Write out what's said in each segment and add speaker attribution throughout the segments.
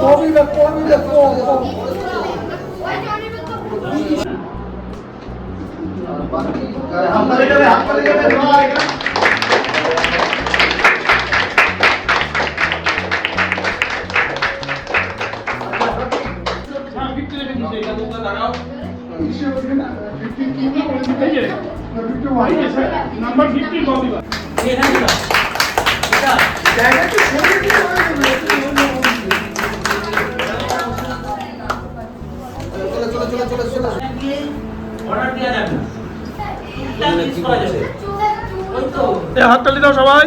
Speaker 1: কবিতা কবিতা
Speaker 2: হাততালি দেবে সবাই
Speaker 3: নাম্বার ফিফটি কবিবার হাততালি দাও সবাই।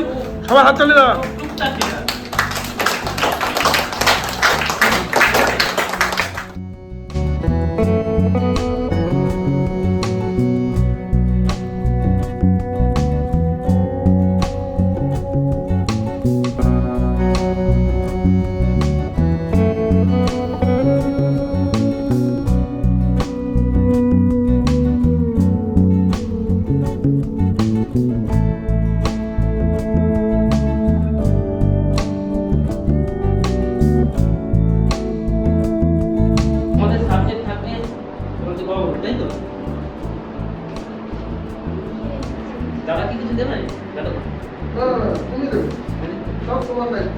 Speaker 3: সবাই হাততালি দাও।
Speaker 4: টুকটাক যেটা
Speaker 1: তুমি দেবে সব তোমার দায়িত্ব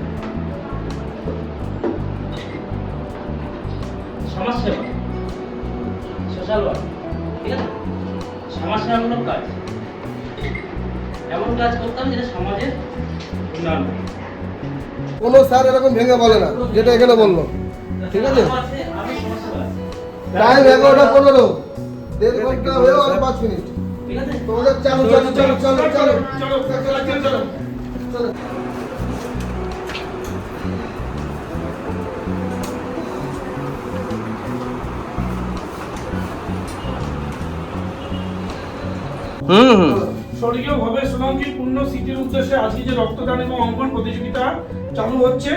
Speaker 4: সমাজ সেবা সোশ্যাল ওয়ার্ক ঠিক আছে? সমাজ কাজ। এমন কাজ করতাম যেটা সমাজের উন্নয়ন
Speaker 1: কোনো স্যার এরকম ভেঙে বলে না যেটা এখানে বলল। ঠিক আছি। টাইম এগারোটা পনেরো। দেড় ঘণ্টা হয়েও আরও পাঁচ মিনিট।
Speaker 4: ঠিক আছে
Speaker 1: তোমাদের চালু চালু চালু চালু চালু
Speaker 3: চলো চলো চলো
Speaker 1: চলো হুম হুম
Speaker 3: স্বর্গীয়ভাবে সোনাঙ্কির পূর্ণ স্মৃতির উদ্দেশ্যে আজকে যে রক্তদান এবং অঙ্কন প্রতিযোগিতা চালু হচ্ছে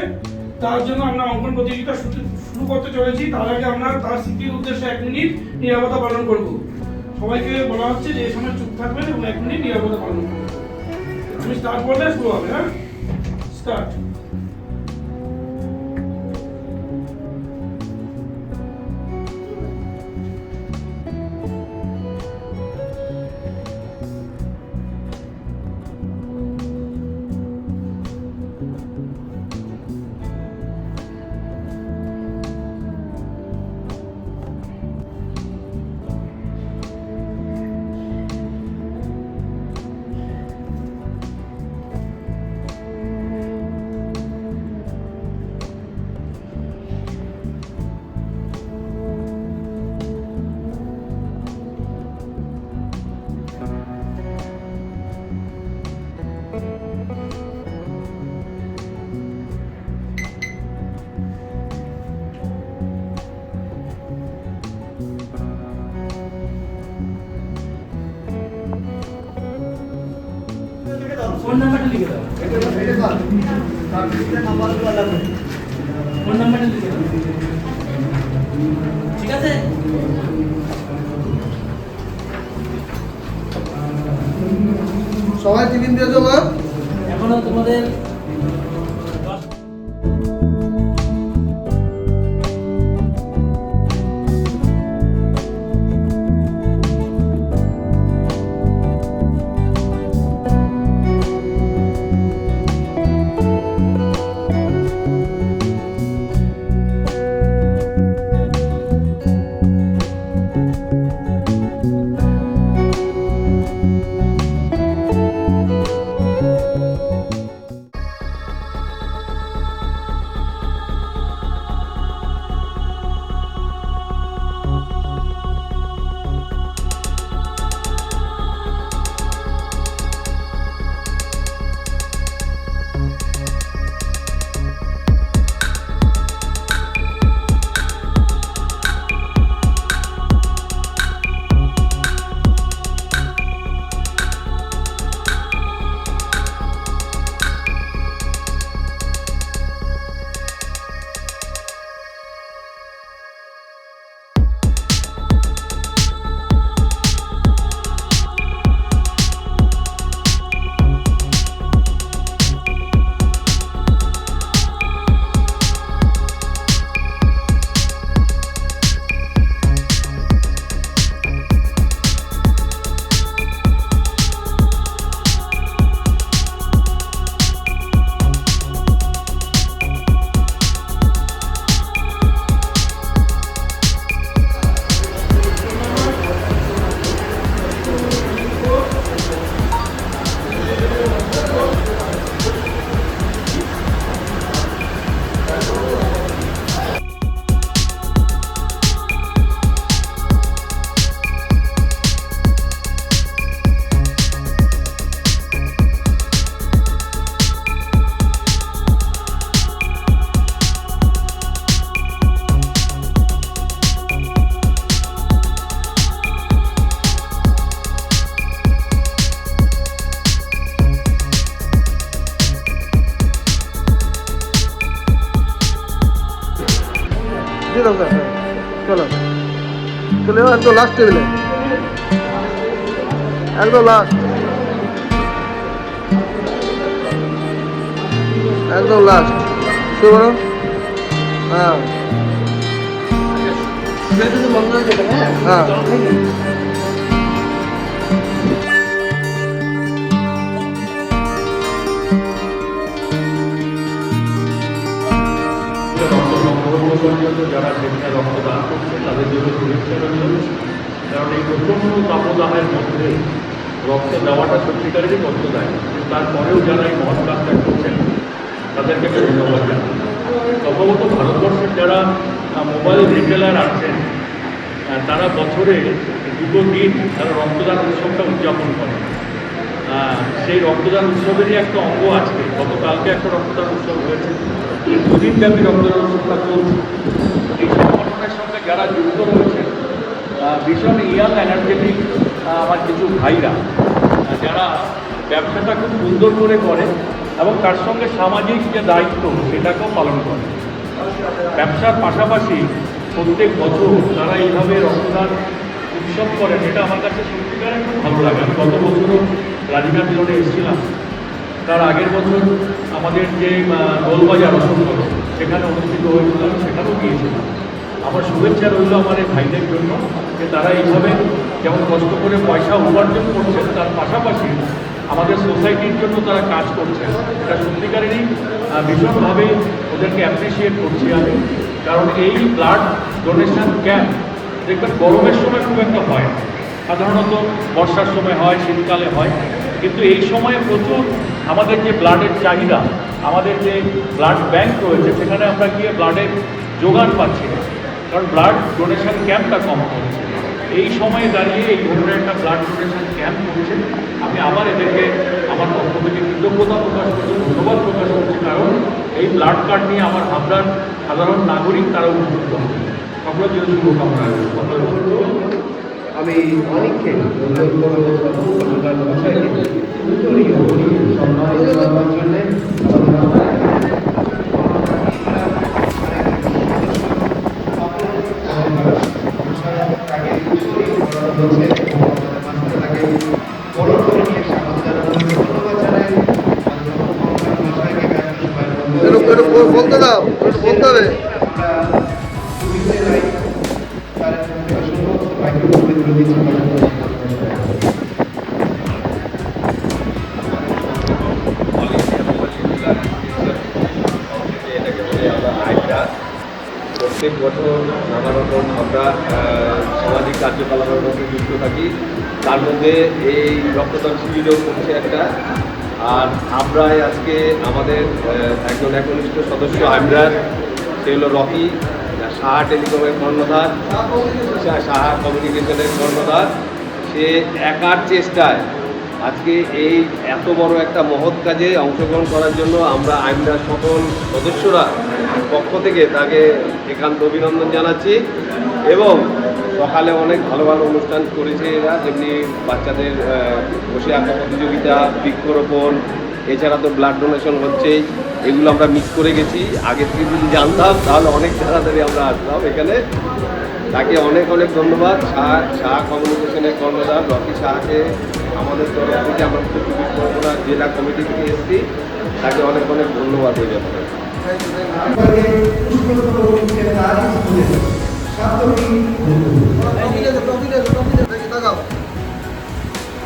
Speaker 3: তার জন্য আমরা অঙ্কন প্রতিযোগিতা শুরু শুরু করতে চলেছি তার আগে আমরা তার স্মৃতির উদ্দেশ্যে এক মিনিট নিরাপত্তা পালন করব সবাইকে বলা হচ্ছে যে সময় চুপ থাকবেন এবং এক মিনিট নিরাপদে পালন করবেন তুমি স্টার্ট করলে শুরু হবে হ্যাঁ? স্টার্ট ফোন নাম্বারটা লিখে দাও। ফোন নাম্বারটা লিখে দাও। ঠিক আছে?
Speaker 1: সবাই টিফিন দিয়েছ মা
Speaker 4: এখনও তোমাদের
Speaker 1: একদম লাস্ট টেবিলে একদম লাস্ট একদম লাস্ট শুরু করো। হ্যাঁ। হ্যাঁ
Speaker 5: পর্যন্ত যারা সেখানে রক্তদান করছে তাদের জন্য শুভেচ্ছা রইল কারণ এই প্রচণ্ড তাপদাহের মধ্যে রক্ত দেওয়াটা সত্যিকারেরই কষ্টদায়ক। কিন্তু তারপরেও যারা এই মহৎ করছেন, তাদেরকে ধন্যবাদ জানাই। সম্ভবত ভারতবর্ষের যারা মোবাইল রিটেলার আছেন তারা বছরে দুটো দিন তারা রক্তদান উৎসবটা উদযাপন করে সেই রক্তদান উৎসবেরই একটা অঙ্গ আছে গতকালকে একটা রক্তদান উৎসব হয়েছে। দুদিন ব্যাপী রক্তদান উৎসবটা চলছে। এই সংগঠনের সঙ্গে যারা যুক্ত রয়েছেন ভীষণ ইয়াং এনার্জেটিক আমার কিছু ভাইরা যারা ব্যবসাটা খুব সুন্দর করে করে এবং তার সঙ্গে সামাজিক যে দায়িত্ব, সেটাকেও পালন করে। ব্যবসার পাশাপাশি প্রত্যেক বছর তারা এইভাবে রক্তদান উৎসব করেন, এটা আমার কাছে সত্যিকারের খুব ভালো লাগে। গত বছরও রাধিকা মিলনে এসেছিলাম। তার আগের বছর আমাদের যে দোলবাজার অসংখ্য সেখানে অনুষ্ঠিত হয়েছিল, আমি সেখানেও গিয়েছিলাম। আমার শুভেচ্ছা রইল আমার এই ভাইদের জন্য, যে তারা এইভাবে যেমন কষ্ট করে পয়সা উপার্জন করছেন, তার পাশাপাশি আমাদের সোসাইটির জন্য তারা কাজ করছেন। এটা সত্যিকারেরই ভীষণভাবে ওদেরকে অ্যাপ্রিসিয়েট করছি আমি। কারণ এই ব্লাড ডোনেশন ক্যাম্প দেখবেন গরমের সময় খুব একটা হয়। সাধারণত বর্ষার সময় হয়, শীতকালে হয়। কিন্তু এই সময়ে প্রচুর আমাদের যে ব্লাডের চাহিদা, আমাদের যে ব্লাড ব্যাংক রয়েছে, সেখানে আমরা গিয়ে ব্লাডের যোগান পাচ্ছি না। কারণ ব্লাড ডোনেশন ক্যাম্পটা কম করছে এই সময়ে দাঁড়িয়ে এই ধরনের একটা ব্লাড ডোনেশন ক্যাম্প করছে আমি আবার এদেরকে, আমার পক্ষ থেকে কৃতজ্ঞতা প্রকাশ করছি, ধন্যবাদ প্রকাশ করছি, কারণ এই ব্লাড কার্ড নিয়ে আমার হামদার সাধারণ নাগরিক তারা উপযুক্ত হবে সকলের জন্য শুভকামনা।
Speaker 2: আমি অনেককে
Speaker 1: বলতে দাও বলতে হবে।
Speaker 6: প্রত্যেক বছর নানা রকম আমরা সামাজিক কার্যকলাপের মধ্যে যুক্ত থাকি। তার মধ্যে এই রক্তদান শিবিরও করছে একটা। আর আমরাই আজকে আমাদের একজন একনিষ্ঠ সদস্য, আমরার, সে হলো রকি। সাহা টেলিকমের কর্ণধার সাহা কমিউনিকেশনের কর্ণধার। সে একার চেষ্টায় আজকে এই এত বড় একটা মহৎ কাজে অংশগ্রহণ করার জন্য আমরা আইনদার সকল সদস্যরা পক্ষ থেকে তাকে একান্ত অভিনন্দন জানাচ্ছি এবং সকালে অনেক ভালো ভালো অনুষ্ঠান করেছে এরা, যেমনি বাচ্চাদের বসে আঁকা প্রতিযোগিতা, বৃক্ষরোপণ এছাড়া তো ব্লাড ডোনেশন হচ্ছেই এগুলো আমরা মিস করে গেছি। আগে থেকে যদি জানতাম, তাহলে অনেক তাড়াতাড়ি আমরা আসতাম এখানে। তাকে অনেক অনেক ধন্যবাদ। শাহ শাহ কমিউনিকেশনের কর্ণধার, রকি শাহকে আমাদের তরফ থেকে আমরা পরগনা জেলা কমিটি থেকে এসেছি। তাকে অনেক অনেক ধন্যবাদ
Speaker 1: টপিক আছে